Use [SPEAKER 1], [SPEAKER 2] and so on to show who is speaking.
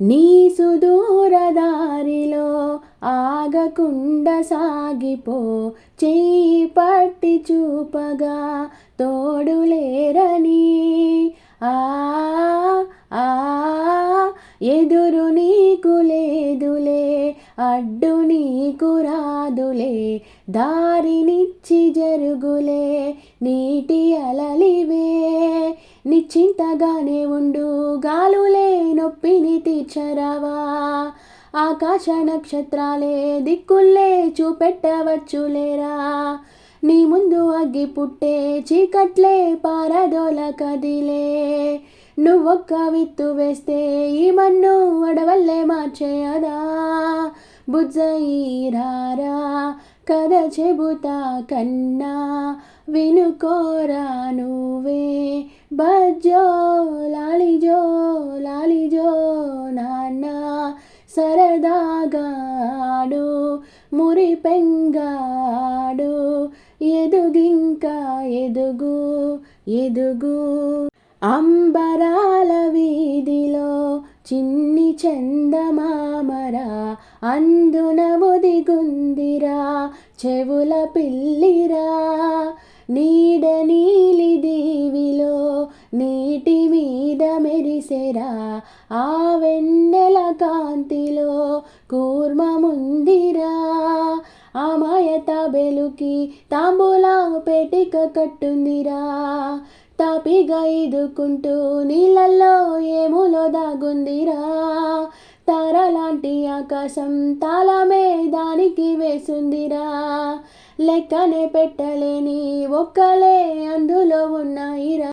[SPEAKER 1] నీ సుదూర దారిలో ఆగకుండా సాగిపో చేయి పట్టి చూపగా తోడులేరని ఆ ఆ ఎదురు నీకు లేదులే అడ్డు నీకు రాదులే దారినిచ్చి జరుగులే నీటి అలలివే నిశ్చింతగానే ఉండు గాలులే నొప్పిని తీర్చరావా? ఆకాశ నక్షత్రాలే దిక్కుల్లే చూపెట్టవచ్చులేరా నీ ముందు అగ్గి పుట్టే చీకట్లే పారదోల కదిలే నువ్వొక్క విత్తు వేస్తే ఈ మన్ను అడవల్లే మార్చేయదా? బుజ్జయిరారా కథ చెబుతా కన్నా వినుకోరా నువ్వే. బజ్జో సరదాగాడు మురి పెంగాడు ఎదుగింకా ఎదుగు ఎదుగు. అంబరాల వీధిలో చిన్ని చందమామరా అందున ఒదిగుందిరా చెవుల పిల్లిరా. నీడ నీలి దీవిలో నీటి మీద మెరిసెరా ఆ వెన్నె కూర్మముందిరా ఆ మాయత బెలుకి తాంబూలా పెటిక కట్టుందిరా. తాపిగా ఇదుకుంటూ నీళ్ళల్లో ఏములో దాగుందిరా. తారలాంటి ఆకాశం తాళమే దానికి వేసుందిరా. లెక్కనే పెట్టలేని ఒక్కలే అందులో ఉన్నాయిరా.